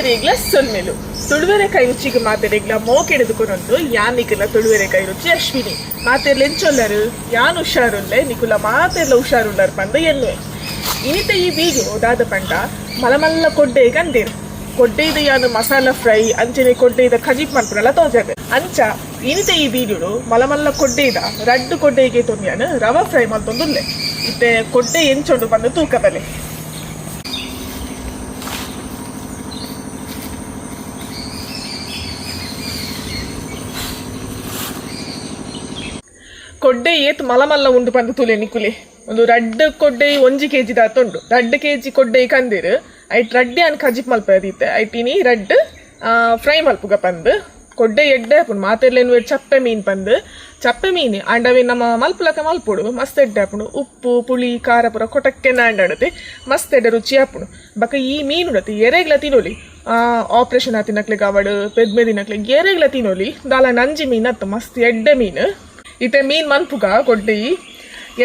ಮಾತೆರೆಗ್ಲ ಸೊಲ್ಮೆಲು ತುಳುವೆರೆಕಾಯಿ ರುಚಿಗೆ ಮಾತೆರೆಗ್ಲ ಮೋಕೆಡೆದುಕೊನೊಂದು ನಿಕುಲ ತುಳುವೆರೆಕಾಯಿ ರುಚಿ ಅಶ್ವಿನಿ. ಮಾತೆರ್ಲ ಎಂಚೊಲ್ಲರು? ಯಾನ್ ಹುಷಾರುಲ್ಲೆ? ನಿಕುಲ ಮಾತೆರ್ಲ ಹುಷಾರುಲ್ಲರ್ ಪಂದ ಎನ್ನುವೆ. ಇನಿತ ಈ ಬೀಗು ದಾದ ಪಂಡ ಮಲಮಲ್ಲ ಕೊಡ್ಡೆ ಗಂದೇರು ಕೊಡ್ಡೆದ ಯಾನು ಮಸಾಲ ಫ್ರೈ ಅಂಚನೆ ಕೊಡ್ಡೆದ ಖಜೀಪ್ ಮನ್ಪುರಲ್ಲ ತೋಜಾಗ ಅಂಚ, ಇನಿತ ಈ ಬೀಡಿಡು ಮಲಮಲ್ಲ ಕೊಡ್ಡೆದ ರಡ್ಡು ಕೊಡ್ಡೆಗೆ ತೊಂದ್ಯಾನು ರವ ಫ್ರೈ ಮಾಡ್ತೊಂದುಲ್ಲೆ ಇತ್ತೆ ಕೊಡ್ಡೆ ಎಂಚೊಂಡು ಬಂದು ತೂಕ ಕೊಡ್ಡೆ ಏತ್ ಮಲಮಲ್ಲ ಉಂಡು ಪಂದು ತುಲೆ ನಿಕುಲೆ. ಒಂದು ರಡ್ಡ್ ಕೊಡ್ಡೆ ಒಂಜಿ ಕೆಜಿ ದಾತ ಉಂಡು. ರಡ್ಡ್ ಕೆಜಿ ಕೊಡ್ಡೆ ಕಂದಿರು. ಐಟ್ ರಡ್ಡೆ ಅನ್ ಕಜಿಪ್ ಮಲ್ಪದಿತ್ತೆ ಐಟಿನಿ ರಡ್ಡ್ ಫ್ರೈ ಮಲ್ಪುಗ ಪಂದ್. ಕೊಡ್ಡೆ ಎಡ್ಡೆ ಹಾಪುಂಡು ಮಾತೆರ್ಲೇನು ಚಪ್ಪೆ ಮೀನ್ ಪಂದ್. ಚಪ್ಪೆ ಮೀನ್, ಅಂಡವೆ ನಮ್ಮ ಮಲ್ಪುಲಕ ಮಲ್ಪುಡು. ಮಸ್ತ್ ಎಡ್ಡೆ ಆಪುಂಡು. ಉಪ್ಪು, ಪುಳಿ ಖಾರ ಪುರ ಕೊಟಕ್ಕೆ ನಾಂಡಡತೆ ಮಸ್ತ್ ಎಡ್ಡೆ ರುಚಿ ಹಾಪುಂಡು ಬಕ ಈ ಮೀನು ಉಡತಿ ಎರೆಗ್ಲ ತಿನ್ನೋಲಿ ಆಪರೇಷನ್ ಆತಿನಕ್ಲೆ ಕಾವಡು ಪೆದ್ಮೆ ತಿನ್ನಕ್ಲೆ ಎರೆಗ್ಲ ತಿನ್ನೋಲಿ ದಾಲ ನಂಜಿ ಮೀನ್ ಅತ್ತ. ಮಸ್ತ್ ಎಡ್ಡೆ ಮೀನು. ಇತ್ತೆ ಮೀನ್ ಮನ್ಪುಗ ಕೊಡ್ಡಿ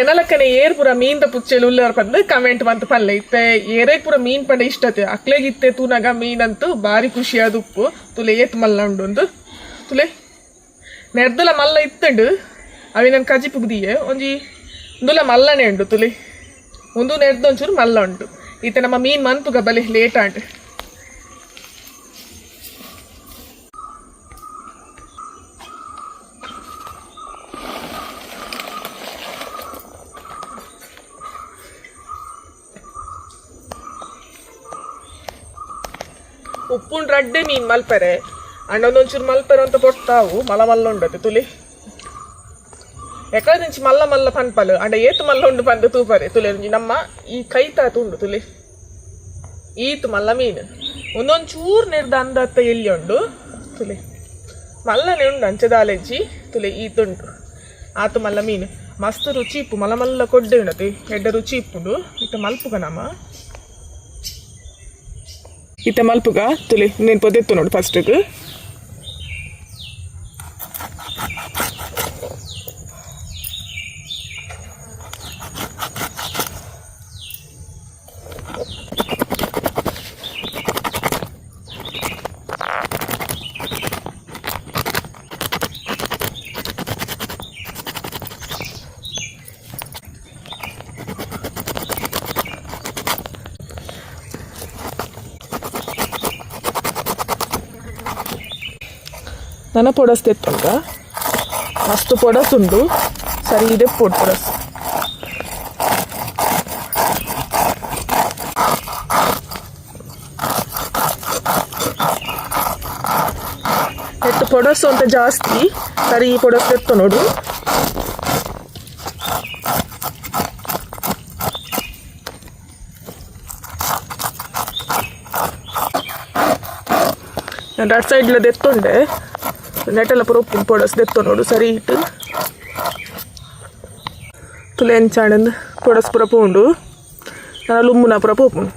ಎನಲಕ್ಕನೆ ಏರ್ ಪುರ ಮೀನ್ದ ಪುಚ್ಚೆಲು ಉಲ್ಲರ್ ಪಂದ್ ಕಮೆಂಟ್ ಮಂತ್ ಪಲ್ಲೆ. ಇತ್ತೆ ಏರೇಗ್ ಪುರ ಮೀನ್ ಪಂಡ ಇಷ್ಟತೆ. ಅಕ್ಲೆಗಿತ್ತೆ ತೂನಗ ಮೀನಂತೂ ಬಾರಿ ಖುಷಿಯಾದ ಉಪ್ಪು. ತುಲೆ ಏತ್ ಮಲ್ಲ ಉಂಡು ತುಲೆ, ನೆರ್ದಲ ಮಲ್ಲ ಇತ್ತಂಡು ಅವಿ ನನ್ ಕಜಿ ಪುಗ್ದಿಯೆ. ಒಂಜಿ ಉಂದುಲ ಮಲ್ಲನೆ ಉಂಡು ತುಲೆ. ಒಂದು ನೆರ್ದೊಂಚೂರು ಮಲ್ಲ ಉಂಟು. ಇತ್ತೆ ನಮ್ಮ ಮೀನ್ ಮನ್ಪುಗ ಬಲೆ ಲೇಟ್ ಆಂಡ್ ಉಪ್ಪುಂಡ್ ರಡ್ಡೆ ಮೀನ್ ಮಲ್ಪೆರೆ. ಅಣ್ಣೊಂದೊಂಚೂರು ಮಲ್ಪೆರೆ ಅಂತ ಪೊಟ್ಟಾವು ಮಲ ಮಲ್ಲ ಉಂಡತೆ, ತುಲಿ. ಎಕಡೆ ಮಲ್ಲ ಮಲ್ಲ ಪನ್ಪಲು. ಅಂಡ ಏತು ಮಲ್ಲ ಉಂಡು ಬಂದು ತೂಪರೆ, ತುಲೆ. ನಮ್ಮ ಈ ಕೈ ತಾತು ಉಂಡು, ತುಲಿ. ಈತು ಮಲ್ಲ ಮೀನು. ಒಂದೊಂಚೂರು ನಿರ್ದ ಅಂದತ್ತ ಎಲ್ಲಿ ಉಂಡು, ತುಲಿ. ಮಲ್ಲನೆ ಉಂಡು ಅಂಚದಾಲೆಜ್ಜಿ ತುಲೆ ಈತುಂಡು ಆತು ಮಲ್ಲ ಮೀನು. ಮಸ್ತ್ ರುಚಿ ಇಪ್ಪು. ಮಲ್ಲ ಮಲ್ಲ ಕೊಡ್ಡೆ ಉಂಡತಿ. ಎಡ್ಡ ರುಚಿ ಇಪ್ಪುಂಡು. ಇಟ್ಟು ಮಲ್ಪುಗ ನಮ್ಮ ಇತ್ತ ಮಲ್ಪುಗ ತುಲಿ ನೀನ್ ಪೊದೆತ್ತು ನೋಡು ಫಸ್ಟ್ ನನ್ನ ಪೊಡಸ್ ತೆತ್ತುಂಟ ಮಸ್ತ್ ಪೊಡಸ್ ಉಂಡು ಸರಿ ಇದೆ ಪೊಡ್ ಪೊಡಸ್ ಎಟ್ಟು ಪೊಡಸ್ ಅಂತ ಜಾಸ್ತಿ ಸರಿ ಈ ಪೊಡಸ್ ತೆತ್ತು ನೋಡು ರಡ್ ಸೈಡ್ಲ ದೆತ್ತುಂಡೆ ನೆಟ್ಟೆಲ್ಲ ಪೂರ ಉಪ್ಪಿನ ಪೊಡಸ್ ದೆತ್ತ ನೋಡು, ಸರಿ ಇಟ್ಟು. ತುಲೆ ಎಂಚಾಂಡ್ ಪೊಡಸ್ ಪೂರ ಪೋಂಡು. ನಾನು ಲುಮ್ಮುನ ಪೂರ ಪೋಪುಂಡು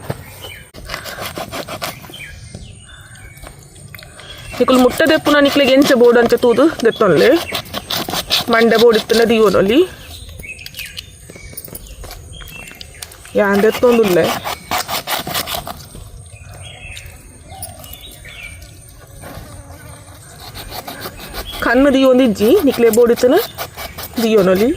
ನಿಕುಲು ಮುಟ್ಟ ದೆಪ್ಪುನ ನಿಕ್ಲಿಗೆ ಎಂಚ ಬೋರ್ಡ್ ಅಂಚ ತೂದು ದೆತ್ತೊನ್ಲೆ. ಮಂಡೆ ಬೋರ್ಡ್ ಇತ್ತಲ್ಲ ಯಾ ಯಾನ್ ದೆತ್ತೊಂದುಲ್ಲೆ ಕಣ್ಣು ದಿಯೋಂದಿಜ್ಜಿ ನಿಕ್ಲೆ ಬೋರ್ಡ್ ಇತ್ತನ ದಿಯೋನಲ್ಲಿ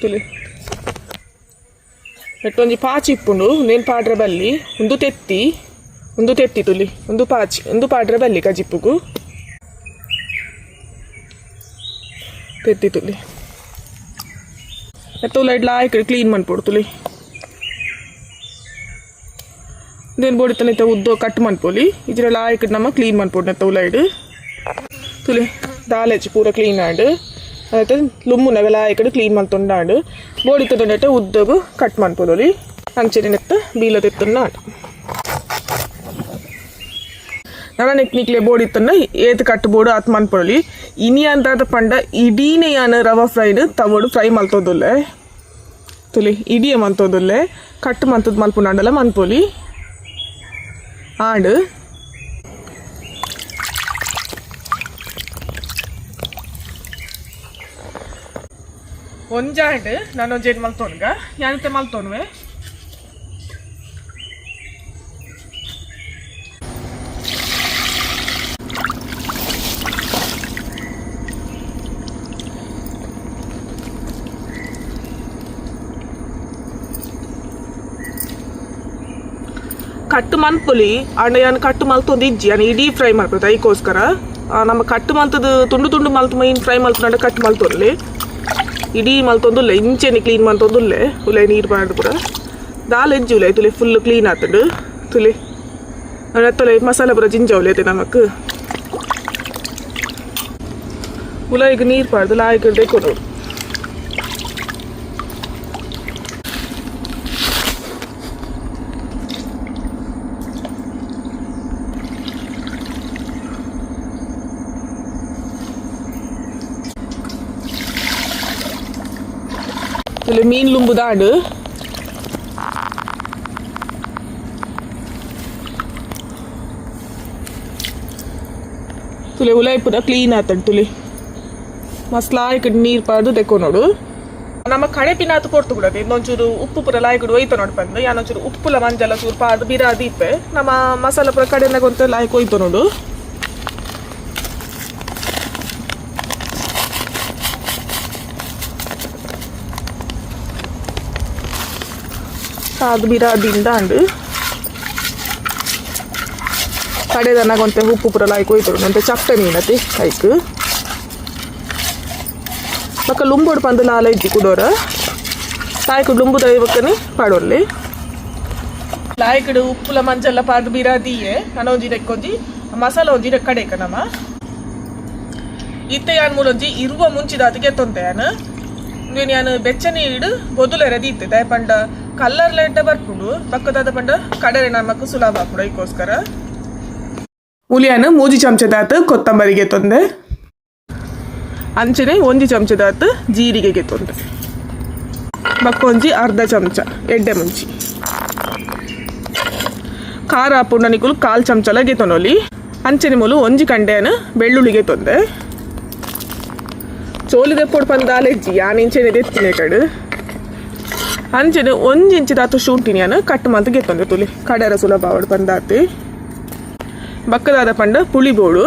ತುಲಿ ಎಟ್ಟೊಂಜಿ ಪಾಚಿ ಇಪ್ಪುಂಡು ಉಂದೇನು ಪಾಡ್ರೆ ಬಲ್ಲಿ ಒಂದು ತೆತ್ತಿ ಒಂದು ತೆತ್ತಿ ತುಲಿ ಒಂದು ಪಾಚಿ ಒಂದು ಪಾಡ್ರೆ ಬಲ್ಲಿ ಕಜಿಪ್ಪುಗು. ತೆತ್ತಿ ತುಲಿ. ಎತ್ತುಲ ಇಡ್ಲ ಆಯ್ಕೆ ಕ್ಲೀನ್ ಮನ್ಪೊಡು ತುಲಿ. ಇದೇನು ಬೋಡಿತಾನೆ ಇತ್ತ ಉದ್ದು ಕಟ್ ಮಾಡ್ಪೋಲಿ ಇದ್ರೆಲ್ಲ ಆಯ್ಕೆ ನಮ್ಮ ಕ್ಲೀನ್ ಮನ್ಪೊಡು ನೆತ್ತ ಉಲೈಡ್ ತುಲಿ ದಾಲೆಚ್ಚು ಪೂರ ಕ್ಲೀನ್ ಆಂಡ್. అయితే లుమ్ము నగల ఇక్కడ క్లీన్ మల్తుండాడు బోడితుండే ఉద్దగు కట్ మన్పులోలి అంచెని నెత్త బీలో తెస్తున్నాడు ನನ್ನ ನೆಕ್ ನಿಕ್ಲೆ ಬೋರ್ಡ್ ಇತ್ತಂಡ ಏತ್ ಕಟ್ಟು ಬೋರ್ಡ್ ಆತ್ ಮನ್ಪೊಳಿ ಇನಿ ಅಂತ ಪಂಡ ಇಡೀನೇ ಯಾನ ರವ ಫ್ರೈಡ್ ತವಡು ಫ್ರೈ ಮಲ್ತೋದುಲ್ಲೆ ತುಲಿ ಇಡಿಯ ಮಂತೋದುಲ್ಲೆ ಕಟ್ಟು ಮಂತದ್ ಮಲ್ಪುನಾಂಡಲ ಮನ್ಪೊಲಿ ಆಂಡ್ ಒಂಜಾಂಡ್ ನಾನು ಒಂಜೇನು ಮಲ್ತೋನ್ಗ ಯಾನತೆ ಮಲ್ತೋನ್ವೆ ಕಟ್ಟು ಮನ್ಪುಲಿ ಅಂಡ ಯಾನ್ ಕಟ್ಟು ಮಲ್ತೊಂದು ಇಜ್ಜಿ ಯಾನ್ ಇಡೀ ಫ್ರೈ ಮಾಡ್ಬೋದು ಅದಕ್ಕೋಸ್ಕರ ಆ, ನಮ್ಮ ಕಟ್ಟು ಮಲ್ತದ ತುಂಡು ತುಂಡು ಮಲ್ತು ಮೈನ್ ಫ್ರೈ ಮಲ್ತಂಡ ಕಟ್ಟು ಮಲ್ತೊಲ್ಲಿ ಇಡೀ ಮಲ್ತೊಂದುಲ್ಲೆ ಇಂಚೆನೆ ಕ್ಲೀನ್ ಮಲ್ತೊಂದುಲ್ಲೆ ಉಲೆ ನೀರು ಬಾರ್ದು ಪೂರ. ದಾಲ್ ಎಜ್ಜಿ ಉಲೆ ತುಲೆ ಫುಲ್ ಕ್ಲೀನ್ ಆತಂಡು, ತುಲೆ. ತೊಲೆ ಮಸಾಲ ಪೂರ ಜಿಂಜ ಉಲೇತೆ ನಮಕ್. ಉಲ ಈಗ ನೀರು ಪಾಡ್ದು ಲಾಯ್ಕ ದೇಕೊಂಡು மீன் ಲುಂಬು ದಾಂಡು ತುಲೆ ಉಲಾಯಿ ಪುರ ಕ್ಲೀನ್ ಆತಡ್ ತುಲಿ. ಮಸ್ತ್ ಲಾಯ್ಕಡ್ ನೀರು ಪಾರ್ದು ನೋಡು. ನಮ್ಮ ಕಡೆ ಪಿನಾತ್ ಕೊಡ್ತು ಕೂಡ ಇನ್ನೊಂಚೂರು ಉಪ್ಪು ಪುರ ಲಾಯ್ಕಡ್ ಒಯ್ತು ನೋಡ್ ಬಂದು ಯಾನೊಂಚೂರು ಉಪ್ಪುಲ ಮಂಜಲ ಚೂರು ಪಾರ್ದು ಬಿರಾ ದೀಪೆ ನಮ್ಮ ಮಸಾಲ ಪುರ ಕಡೆನಾಗ ಒಂತ ಲಾಯ್ಕ್ ಒಯ್ತು ನೋಡು. ಅದು. ದಿಂದಾಂಡ್ ಅಂಡು ಕಡೆದನ್ನಾಗ ಒಂತೆ ಉಪ್ಪು ಪುರ ಲಾಯ್ಕ್ ಒಯ್ತು ಒಂತೆ ಚಪ್ಪೆ ಮೀನತಿ ಐಕ್. ಬಕ್ಕ ಲುಂಬೋಡು ಪಂದು ಲಾಲ ಇಜ್ಜಿ ಕುಡೋರ. ಲಾಯ್ಕುಡು ಲುಂಬು ದೈವಕ್ಕನಿ ಪಾಡೋರ್ಲಿ ಲಾಯ್ಕಡು ಉಪ್ಪುಲ ಮಂಜಲ್ಲ ಪಾರ್ದು ಬಿರಾದಿಯೆ ದೀಯೆ ಒಂಜಿ ರೆಕ್ಕೊಂಜಿ ಮಸಾಲ ಒಂಜಿ ಕಡೆಕ ನಮ್ಮ ಇತ್ತೆ ಯಾನ್ ಮೂಲೊಂಜಿ ಇರುವ ಮುಂಚಿದಾತಿಗೆ ತೊಂತೆ ಯಾನು ಯಾನು ಬೆಚ್ಚನೆ ಇಡು, ಬೊದುಲೆರ ದೀತೆ ದಯ ಪಂಡ ಲೈಟ್ ಬರ್ಕೊಂಡು ಪಕ್ಕದಾದ ಪಂಡ ಕಡರೆ ನಮಕ್ ಸುಲಭ ಕೂಡ ಅದಕ್ಕೋಸ್ಕರ ಉಲಿಯಾನು ಮೂಜಿ ಚಮಚದಾತ ಕೊತ್ತಂಬರಿಗೆ ತೊಂದೆ. ಅಂಚನೆ ಒಂಜಿ ಚಮಚದಾತ ಜೀರಿಗೆಗೆ ತೊಂದೆ. ಬಕ್ಕೊಂಜಿ ಅರ್ಧ ಚಮಚ, ಎಡ್ಡೆ ಮುಂಚಿ. ಖಾರ ಪುಂಡನಿಕುಲು ಕಾಲ್ ಚಮಚಲಗೆ ತೊನೊಲಿ. ಅಂಚನೆ ಮೂಲು ಒಂಜಿ ಕಂಡೆಯನ್ನು ಬೆಳ್ಳುಳ್ಳಿಗೆ ತೊಂದೆ. ಚೋಲಿದೆ ಪೊಡ್ ಪಂದಾಲೆಜ್ಜಿ ದೆತ್ತಿನ ದೆತ್ತಿನೆ ಕಡು. ಅಂಚನೆ ಒಂಜಿ ಇಂಚಿ ದಾತು ಶುಂಠಿನಿ ಅನು ಕಟ್ ಮಂತ್ ಗೆತ್ತೊಂದು ತುಲಿ. ಕಡೆರ ಸುಲಭ ಅವಡು ಪಂದಾತಿ ಬಕ್ಕದಾದ ಪಂಡ ಪುಳಿ ಬೋಡು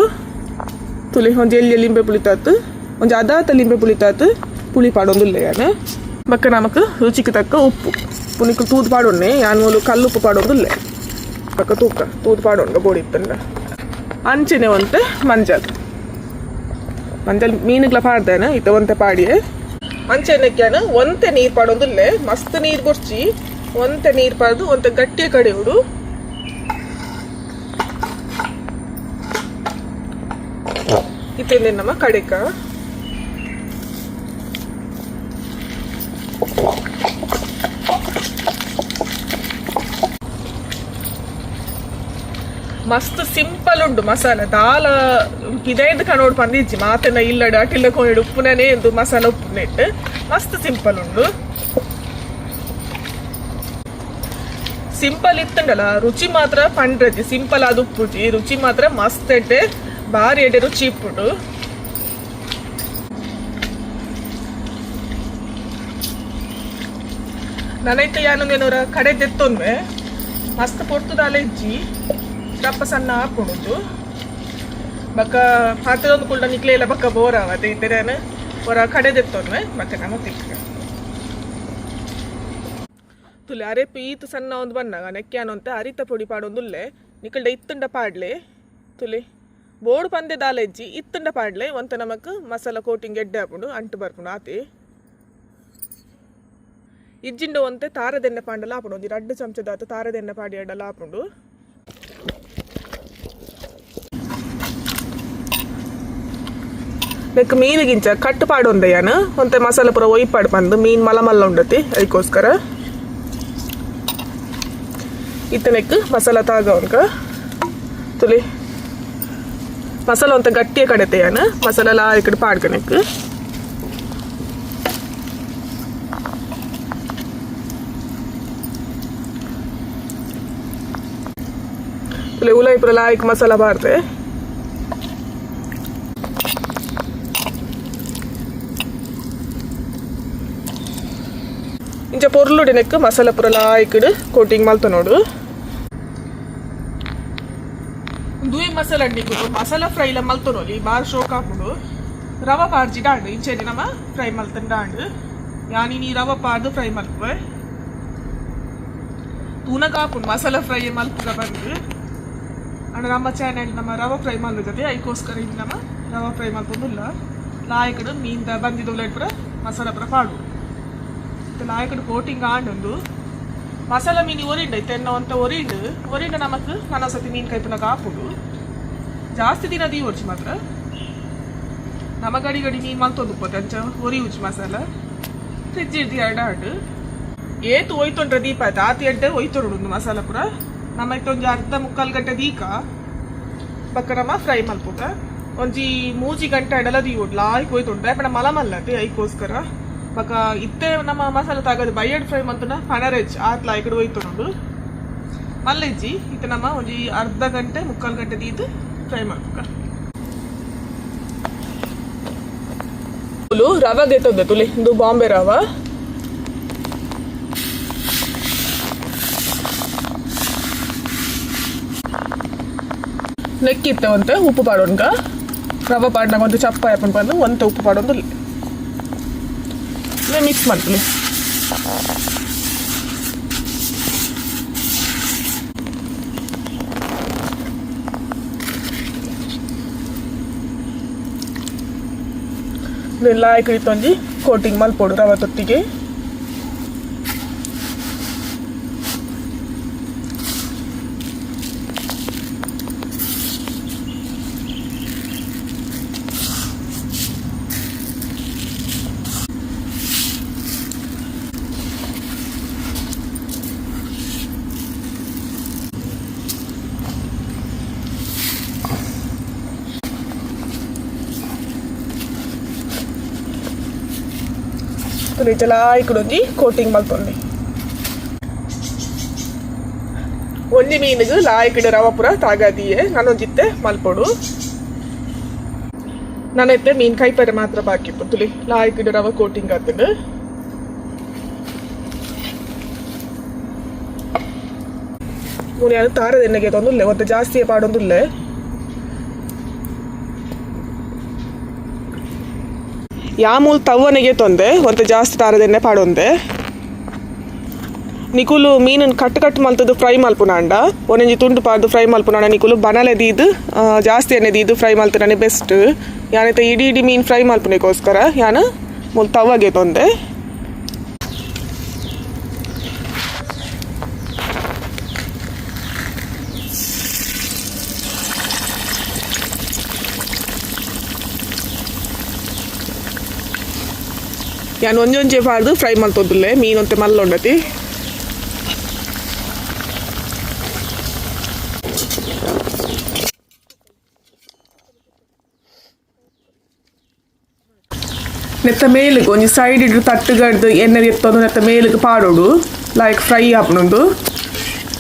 ತುಲಿ ಒಂಜಿ ಎಲ್ಲಿ ಲಿಂಬೆ ಪುಳಿತಾತು? ಒಂಜಿ ಅದಾತ ಲಿಂಬೆ ಪುಳಿತಾತು. ಪುಳಿ ಪಾಡೊಂದುಲ್ಲೆ ಯಾನು? ಬಕ್ಕ ನಮಕ್ ರುಚಿಗೆ ತಕ್ಕ ಉಪ್ಪು. ಪುನಿಕ್ ತೂದು ಪಾಡೊಣ್ಣೆ, ಯಾನ್ ಮೂಲು ಕಲ್ಲುಪ್ಪು ಪಾಡೊಂದುಲ್ಲೆ. ಬಕ್ಕ ತೂಕ ತೂದ್ ಪಾಡೊಂಡ ಬೋಡಿ ಇತ್ತಂಡ ಅಂಚನೆ ಒಂತೆ ಮಂಜಲ್. ಮಂಜಲ್ ಮೀನುಗ್ಲ ಪಾಡ್ದೇನೆ ಇತ್ತ ಒಂತೆ ಪಾಡಿಯೆ. ಅಂಚೆನಕ್ಯಾನ ಒಂತೆ ನೀರು ಪಾಡೊಂದುಲ್ಲೆ ಮಸ್ತ್ ನೀರು ಬೊರ್ಚಿ ಒಂತೆ ನೀರು ಪಾಡ್ದು ಒಂತೆ ಗಟ್ಟಿ ಕಡೆ ಉಡು. ಇತ್ತೇನೆ ನಮ್ಮ ಕಡೆಕ. ಮಸ್ತ್ ಸಿಂಪಲ್ ಉಂಡು ಮಸಾಲ. ದಾಲ ಪಿದೈದು ಕಣೋಡು ಪಂದಿಜ್ಜಿ ಮಾತೆನ ಇಲ್ಲಡ ಅಟಿಲ್ಲ ಕೊಂಡಿಡು ಉಪ್ಪುನೇ ಎಂದು ಮಸಾಲ ಉಪ್ಪುನೆಟ್ಟು. ಮಸ್ತ್ ಸಿಂಪಲ್ ಉಂಡು ಸಿಂಪಲ್ ಇತ್ತಂಡಲ್ಲ, ರುಚಿ ಮಾತ್ರ ಪಂಡ್ರಜಿ ಸಿಂಪಲ್ ಆದ ಉಪ್ಪುಜಿ ರುಚಿ ಮಾತ್ರ ಮಸ್ತ್ ಎಡ್ಡೆ ಬಾರಿ ಎಡ್ಡೆ ರುಚಿ ಇಪ್ಪುಡು ನನೈತೆ ಯಾನು ಮೇನೂರ ಕಡೆ ತೆತ್ತೊಂದ್ವೆ ಮಸ್ತ್ ಪೊರ್ತುದಾಲ ಇಜ್ಜಿ ದಪ್ಪ ಸಣ್ಣ ಆಪುಂಡು ಬಕ್ಕ ಪಾತ್ರದೊಂದು ಕುಳ್ಳ ನಿಕ್ಲೆ ಇಲ್ಲ ಬಕ್ಕ ಬೋರ್ ಅವತ್ತೆ ಇದ್ದರೇನು ಹೊರ ಕಡೆ ತೆತ್ತೊಂದ್ವೆ ಮತ್ತೆ ನಮ್ಮ ತಿಕ್ಕ ತುಲೆ ಅರೆ ಪೀತು ಸಣ್ಣ ಒಂದು ಬಣ್ಣಗ ನೆಕ್ಕ್ಯಾನು ಅಂತ ಅರಿತ ಪೊಡಿ ಪಾಡೊಂದುಲ್ಲೆ ನಿಕಲ್ಡ ಇತ್ತುಂಡ ಪಾಡ್ಲೆ ತುಲೆ ಬೋರ್ಡ್ ಪಂದೆ ದಾಲೆಜ್ಜಿ ಇತ್ತುಂಡ ಪಾಡ್ಲೆ ಒಂತ ನಮಕ್ ಮಸಾಲ ಕೋಟಿಂಗ್ ಎಡ್ಡೆ ಹಾಕೊಂಡು ಅಂಟು ಬರ್ಪುಂಡು ಆತಿ ಇಜ್ಜಿಂಡ ಒಂತೆ ತಾರದೆಣ್ಣೆ ಪಾಂಡಲ ಹಾಪುಂಡು ಒಂಜಿ ಚಮಚ ಚಮಚದಾತ ತಾರದೆಣ್ಣೆ ಪಾಡಿ ಎಡ್ಡಲ ಹಾಪುಂಡು ಲೆಕ್ಕ ಮೀನಿಗಿಂಚ ಕಟ್ಟು ಪಾಡೊಂದಯ್ಯನ ಒಂತೆ ಮಸಾಲ ಪೂರ ಒಯ್ಪಾಡು ಪಂದು ಮೀನ್ ಮಲ ಮಲ್ಲ ಉಂಡತಿ ಅದಕ್ಕೋಸ್ಕರ ಇತ್ತನೆಕ್ ಮಸಾಲ ತಾಗ ಅವನ್ಕ ತುಲಿ ಮಸಾಲ ಒಂತ ಗಟ್ಟಿಯ ಕಡೆತೆಯನ ಮಸಾಲ ಲಾ ಇಕಡೆ ಪಾಡ್ಕನೆಕ್ ತುಲೆ ಉಲಾಯಿ ಪುರ ಲಾಯ್ಕ್ ಮಸಾಲ ಪಾಡ್ದೆ ಇಂಚ ಪೊರ್ಲುಡಿನೆಕ್ ಮಸಾಲ ಪುರ ಲಾಯ್ಕಡ್ ಕೋಟಿಂಗ್ ಮಲ್ತ ನೋಡು ದೂಯಿ ಮಸಾಲ ಅಡ್ಡಿಕ್ಕು ಮಸಾಲ ಫ್ರೈಲ ಮಲ್ತನೋಲಿ ಬಾರ್ ಶೋಕ್ ಹಾಕೊಂಡು ರವ ಪಾರ್ಜಿ ಡಾಂಡು ಇಂಚೆಡಿ ನಮ್ಮ ಫ್ರೈ ಮಲ್ತನ್ ಡಾಂಡು ಯಾನಿ ನೀ ರವ ಪಾರ್ದು ಫ್ರೈ ಮಲ್ಪೆ ತೂನಗ ಹಾಕೊಂಡು ಮಸಾಲ ಫ್ರೈ ಮಲ್ಪುಗ ಬಂದು ಅಂಡ್ ನಮ್ಮ ಚಾನೆಲ್ ನಮ್ಮ ರವ ಫ್ರೈ ಮಲ್ದದೆ ಅದಕ್ಕೋಸ್ಕರ ಇದು ನಮ್ಮ ರವ ಫ್ರೈ ಮಲ್ಪೊಂದುಲ್ಲ ಲಾಯಕಡು ಮೀನ್ದ ಬಂದಿದ್ದು ಪುರ ಮಸಾಲ ಪುರ ಪಾಡು ಮತ್ತೆ ಲಾಯಕಡು ಕೋಟಿಂಗ್ ಆಂಡೊಂದು ಮಸಾಲ ಮೀನು ಒರಿಂಡು ಐತೆ ಎನ್ನ ಅಂತ ಒರಿಂಡು. ಒರಿಂಡು ನಮಕ್ ನನಸತಿ ಮೀನು ಕೈಪುನಗ ಹಾಪುಡು ಜಾಸ್ತಿ ದಿನ ದೀ ಒರ್ಚಿ ಮಾತ್ರ. ನಮ್ಮ ಗಡಿ ಗಡಿ ಮೀನು ಮಲ್ತೊಂದು ಉಪ್ಪತ್ತೆ ಅಂಚ ಒರಿ ಉಚ್ಚಿ ಮಸಾಲ. ಫ್ರಿಜ್ ಇಡ್ದು ಎರಡು ಹಾಡು ಏತು ಒಯ್ತೊಂಡ್ರೆ ದೀಪ ಆಯ್ತು, ಆತಿ ಎಡ್ಡೆ ಒಯ್ತೊಡು ಮಸಾಲ ಪುರ. ನಮ್ಮ ಇತ್ತೊಂದು ಅರ್ಧ ಮುಕ್ಕಾಲು ಗಂಟೆ ದೀಕ. ನಮ್ಮ ಫ್ರೈ ಮಲ್ಪುಟ ಒಂಜಿ ಮೂಜಿ ಗಂಟೆ ಎಡಲ ದೀವೊಡ್ ಆಯ್ಕೆ ಒಯ್ತೊಂಡ್ರೆ ಪಣ ಮಲ ಮಲ್ಲತೆ ಐಕೋಸ್ಕರ. ಬಕ ಇತ್ತೆ ನಮ್ಮ ಮಸಾಲ ತಾಗದು ಬೈಯಡ್ ಫ್ರೈ ಮಂತನ ಪಣರೆಜ್ ಆತ್ ಲಾಯ್ಕಡ್ ಒಯ್ತೊಂಡು ಮಲ್ಲಿಜ್ಜಿ ಇತ್ತೆ ನಮ್ಮ ಒಂಜಿ ಅರ್ಧ ಗಂಟೆ ಮುಕ್ಕಾಲು ಗಂಟೆ ದೀದು ಫ್ರೈ ಮಾಡ್ಬೇಕ ರವ ದೇತೊಂದೆ ತುಲಿ ಇದು ಬಾಂಬೆ ರವ ನೆಕ್ಕಿತ್ತೆ ಒಂತೆ ಉಪ್ಪು ಪಾಡೋನ್ಗ ರವ ಪಾಡ್ನಾಗ ಒಂದು ಚಪ್ಪ ಹಾಕೊಂಡು ಬಂದು ಒಂತೆ ಉಪ್ಪು ಪಾಡೊಂದು ಮಿಕ್ಸ್ ಮಾಡ್ತೀನಿ ಇದೆಲ್ಲ ಹಾಕಿ ಕೋಟಿಂಗ್ ಮಲ್ಪೊಡು ರವ ತೊಟ್ಟಿಗೆ ರೀತಿಯೆಲ್ಲ ಇಕ್ಕಡೊಂಜಿ ಕೋಟಿಂಗ್ ಮಲ್ತೊಂಡಿ ಒಂಜಿ ಮೀನಿಗೆ ಲಾಯ್ಕಡೆ ರವ ತಾಗಾದಿಯೇ ತಾಗಾದಿಯೆ ಮಲ್ಪೋಡು. ನಾನೈತೆ ಮೀನ್ ಕೈಪರೆ ಮಾತ್ರ ಬಾಕಿ ತುಲಿ, ಲಾಯ್ಕಡೆ ರವ ಕೋಟಿಂಗ್ ಆತದ ಮೂನಿ ಅದು ತಾರದ ಎಣ್ಣೆಗೆ ತೊಂದುಲ್ಲೆ ಒತ್ತ ಜಾಸ್ತಿಯೇ ಪಾಡೊಂದುಲ್ಲೆ. ಯಾಮೂಲ್ ತವ್ವನಿಗೆ ತೊಂದೆ ಒಂತೆ ಜಾಸ್ತಿ ತಾರದೆಣ್ಣೆ ಪಾಡೊಂದೆ. ನಿಕುಲು ಮೀನನ್ನು ಕಟ್ ಕಟ್ ಮಲ್ತದ್ದು ಫ್ರೈ ಮಲ್ಪುನಾಂಡ. ಒಂದೊಂಜಿ ತುಂಡು ಪಾಡ್ದು ಫ್ರೈ ಮಲ್ಪುನಾಂಡ ನಿಕುಲು ಬನಲೆ ದೀದು ಜಾಸ್ತಿ ಎಣ್ಣೆ ದೀದು ಫ್ರೈ ಮಲ್ತುನಾನೆ ಬೆಸ್ಟ್. ಯಾನೈತೆ ಇಡೀ ಇಡೀ ಮೀನು ಫ್ರೈ ಮಲ್ಪುನೆಗೋಸ್ಕರ, ಯಾನ ಮೂಲ್ ತವ್ವಗೆ ತೊಂದೆ. ಯಾನ್ ಒಂಜೊಂಜೆ ಪಾಡ್ದು ಫ್ರೈ ಮಲ್ತೊಂದುಲ್ಲೆ ಮೀನೊಂತೆ ಮಲ್ಲೊಂಡತಿ ನೆತ್ತ ಮೇಲಿಗೆ ಒಂಜಿ ಸೈಡ್ ಇಡ್ದು ತಟ್ಟುಗಡ್ದು ಎಣ್ಣೆ ಎತ್ತೊಂದು ನೆತ್ತ ಮೇಲಿಗೆ ಪಾಡೋಡು ಲೈಕ್ ಫ್ರೈ ಆಪುಂಡು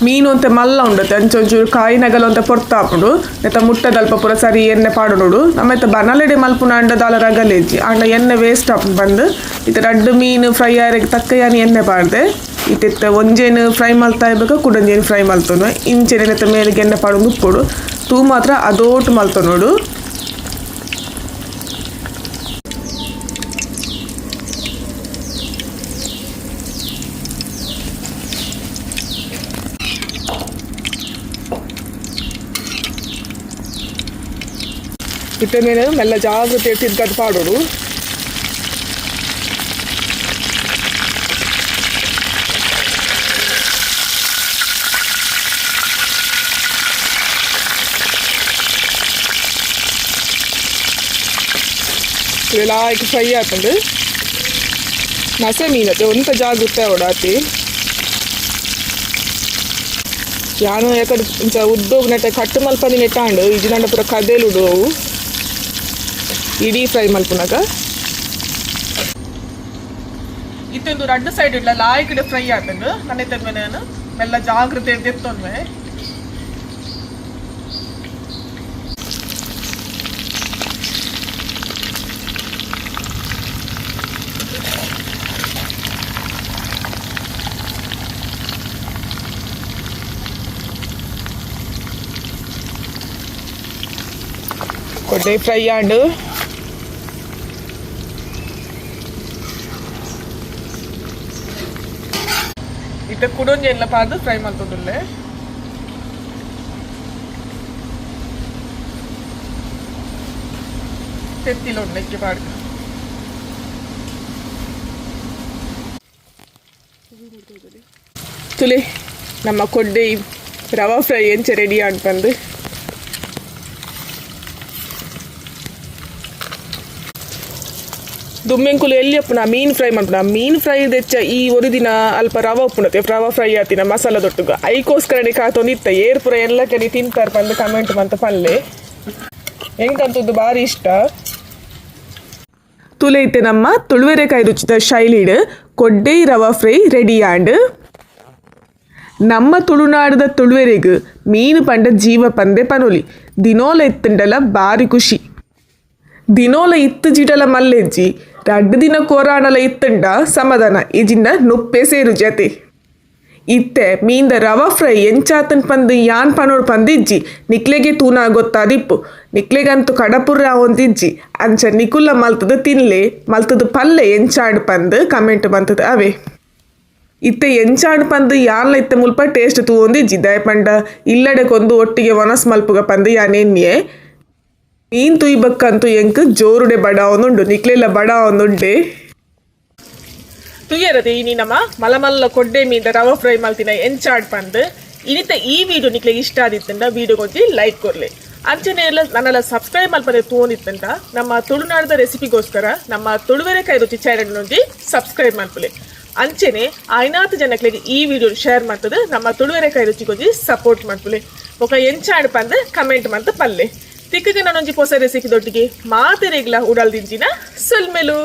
ಮೀನು ಅಂತೆ ಮಲ್ಲ ಉಂಡತೆ ಅಂಚೊಂಚೂರು ಕಾಯಿನಗಲ ಅಂತ ಪೊರ್ತ ಆಪುಂಡು ನೆತ್ತ ಮುಟ್ಟದಲ್ಪ ಪುರ ಸರಿ ಎಣ್ಣೆ ಪಾಡೋಡು ನಮ್ಮೆತ್ತ ಬನಲೆಡೆ ಮಲ್ಪುನ ಅಂಡ ದಾಲ ರಗಲೇಜಿ ಅಂಡ ಎಣ್ಣೆ ವೇಸ್ಟ್ ಆಪುಂಡು ಬಂದು. ಇತ್ತ ರಡ್ಡು ಮೀನು ಫ್ರೈ ಆರಿಗೆ ತಕ್ಕ ಯಾನಿ ಎಣ್ಣೆ ಪಾಡ್ದೆ. ಇತ್ತಿತ್ತ ಒಂಜೇನು ಫ್ರೈ ಮಲ್ತಾ ಇರ್ಬೇಕು, ಕುಡಂಜೇನು ಫ್ರೈ ಮಲ್ತೋನು. ಇಂಚೆನೆ ನೆತ್ತ ಮೇಲಿಗೆ ಎಣ್ಣೆ ಪಾಡು ಉಪ್ಪುಡು. ತೂ ಮಾತ್ರ ಅದೋಟು ಮಲ್ತೊನೋಡು. ఇట్లనే మెల్ల జాగ్రత్త നല്ല ജാഗ്രതയായിട്ട് ഇരിക്കാൻ ఇలా ఇక ఫ్రై అవుతుంది? నస మీనది ఎంత జాగ్రత్త ఉడాతి యాను ఎక్కడ ఉద్దోగినట్టే కట్టు పని నెట్టాండు ఇది నండ కదేలు కదేలుడు ಕದೇಲುಡು ಅವು ಇಡೀ ಫ್ರೈ ಮಲ್ಪುನಾಗ ಇತ್ತೊಂದು ಎರಡು ಸೈಡ್ ಇಲ್ಲ ಲಾಯ್ಕಡೆ ಫ್ರೈ ಆತಂಡು ನನ್ನ ತಂದ್ವೆ ನಾನು ಮೆಲ್ಲ ಜಾಗ್ರತೆ ಅಂತ ಎತ್ತೊಂದ್ವೆ ಕೊಡ್ಡೆ ಫ್ರೈ ಆಂಡು ಇತ್ತ ಕುಡೊಂಜಿ ಎಲ್ಲ ಪಾದು ಫ್ರೈ ಮಾಡ್ತದುಲ್ಲೆ ತೆತ್ತಿಲ ಉಂಡೆಕ್ಕೆ ಪಾಡು ತುಲೆ ನಮ್ಮ ಕೊಡ್ಡೆ ರವಾ ಫ್ರೈ ಎಂಚ ರೆಡಿ ಆಗಿ ದುಮ್ಮೆಂಕುಲು ಎಲ್ಲಿ ಅಪ್ಪುನ ಮೀನು ಫ್ರೈ ಮಾಡ್ಪುನ ಮೀನು ಫ್ರೈ ದೆಚ್ಚ ಈ ಒಂದು ದಿನ ಅಲ್ಪ ರವ ಉಪ್ಪುನತೆ ರವ ಫ್ರೈ ಆತಿನ ಮಸಾಲ ದೊಟ್ಟುಗ ಐಕೋಸ್ಕರನೇ ಕಾತೊಂದಿತ್ತ ಏರ್ ಪುರ ಎಲ್ಲ ಕಡೆ ತಿಂತಾರೆ ಬಂದು ಕಮೆಂಟ್ ಬಂತ ಪಲ್ಲೆ ಹೆಂಗಂತದ್ದು ಭಾರಿ ಇಷ್ಟ ತುಲೈತೆ ನಮ್ಮ ತುಳುವೆರೆಕಾಯಿ ರುಚಿದ ಶೈಲಿಡ್ ಕೊಡ್ಡೈ ರವ ಫ್ರೈ ರೆಡಿ ಆಂಡ್ ನಮ್ಮ ತುಳುನಾಡದ ತುಳುವೆರೆಗ್ ಮೀನು ಪಂಡ ಜೀವ ಪಂದೆ ಪನುಲಿ ದಿನೋಲ ಎತ್ತಂಡಲ ಬಾರಿ ಖುಷಿ ದಿನೋಲ ಇತ್ತು ಜಿಟಲ ಮಲ್ಲೆಜ್ಜಿ. ರಡ್ಡು ದಿನ ಕೋರಾಣಲ ಇತ್ತಂಡ ಸಮಾಧಾನ. ಇಜಿಂಡ ನುಪ್ಪೆ ಸೇರು ಜತೆ. ಇತ್ತೆ ಮೀಂದ ರವ ಫ್ರೈ ಎಂಚಾತನ್ ಪಂದು ಯಾನ್ ಪನೋಡ್ ಪಂದಿಜ್ಜಿ. ನಿಕ್ಲೆಗೆ ತೂನ ಗೊತ್ತಾದಿಪ್ಪು. ನಿಕ್ಲೆಗಂತೂ ಕಡಪುರ್ರ ಹೊಂದಿಜ್ಜಿ. ಅಂಚ ನಿಕುಲ್ಲ ಮಲ್ತದ ತಿನ್ಲೆ, ಮಲ್ತದ ಪಲ್ಲೆ ಎಂಚಾಡ್ ಪಂದು ಕಮೆಂಟ್ ಬಂತದ ಅವೇ. ಇತ್ತೆ ಎಂಚಾಡ್ ಪಂದು ಯಾನ್ಲ ಇತ್ತೆ ಮುಲ್ಪ ಟೇಸ್ಟ್ ತೂ ಒಂದಿಜ್ಜಿ ದಯಪಂಡ. ಇಲ್ಲಡೆ ಕೊಂದು ಒಟ್ಟಿಗೆ ಒನಸ್ ಮಲ್ಪುಗ ಪಂದು ಯಾನೆನ್ಯೆ ಮೀನ್ ತುಯ್ಬಕ್ಕಂತೂ ಎಂಕ್ ಜೋರುಡೆ ಬಡ ಅವನುಂಡು ನಿಕ್ಲೆಲ್ಲ ಬಡ ಅವನುಂಡೆ ತುಯ್ಯರದೆ, ಇನಿ ನಮ್ಮ ಮಲಮಲ್ಲ ಕೊಡ್ಡೆ ಮೀನ್ ರವ ಫ್ರೈ ಮಲ್ತಿನ ಎಂಚಾಡ್ ಪಂದ್. ಇನಿತ ಈ ವಿಡಿಯೋ ನಿಕ್ಲೆ ಇಷ್ಟ ಆದಿತ್ತಂಡ ವಿಡಿಯೋ ಗೊಂಜಿ ಲೈಕ್ ಕೊರ್ಲೆ ಅಂಚನೆ ಎಲ್ಲ ನನ್ನೆಲ್ಲ ಸಬ್ಸ್ಕ್ರೈಬ್ ಮಲ್ಪದೆ ತೋನಿತ್ತಂಡ ನಮ್ಮ ತುಳುನಾಡದ ರೆಸಿಪಿಗೋಸ್ಕರ ನಮ್ಮ ತುಳುವೆರೆಕಾಯಿ ರುಚಿ ಚಾನೆಲ್ ನೊಂದಿ ಸಬ್ಸ್ಕ್ರೈಬ್ ಮಲ್ಪಲೆ ಅಂಚೆನೆ ಐನಾತ್ ಜನಕ್ಕೆ ಈ ವಿಡಿಯೋ ಶೇರ್ ಮಾಡ್ತದೆ, ನಮ್ಮ ತುಳುವೆರೆಕಾಯಿ ರುಚಿಗೊಂಜಿ ಸಪೋರ್ಟ್ ಮಲ್ಪಲೆ ಒಕ ಎಂಚಾಡ್ ಪಂದ್ ಕಮೆಂಟ್ ಮಂತ್ ಪಲ್ಲೆ. ತಿಕ್ಕಗೆ ನಾನೊಂಜಿ ಹೊಸ ರೆಸಿಪಿ ಮಾತೆ ಮಾತೆರೆಗ್ಲ ಉಡಲ್ ದಿಂಜಿನ ಸೊಲ್ಮೆಲು.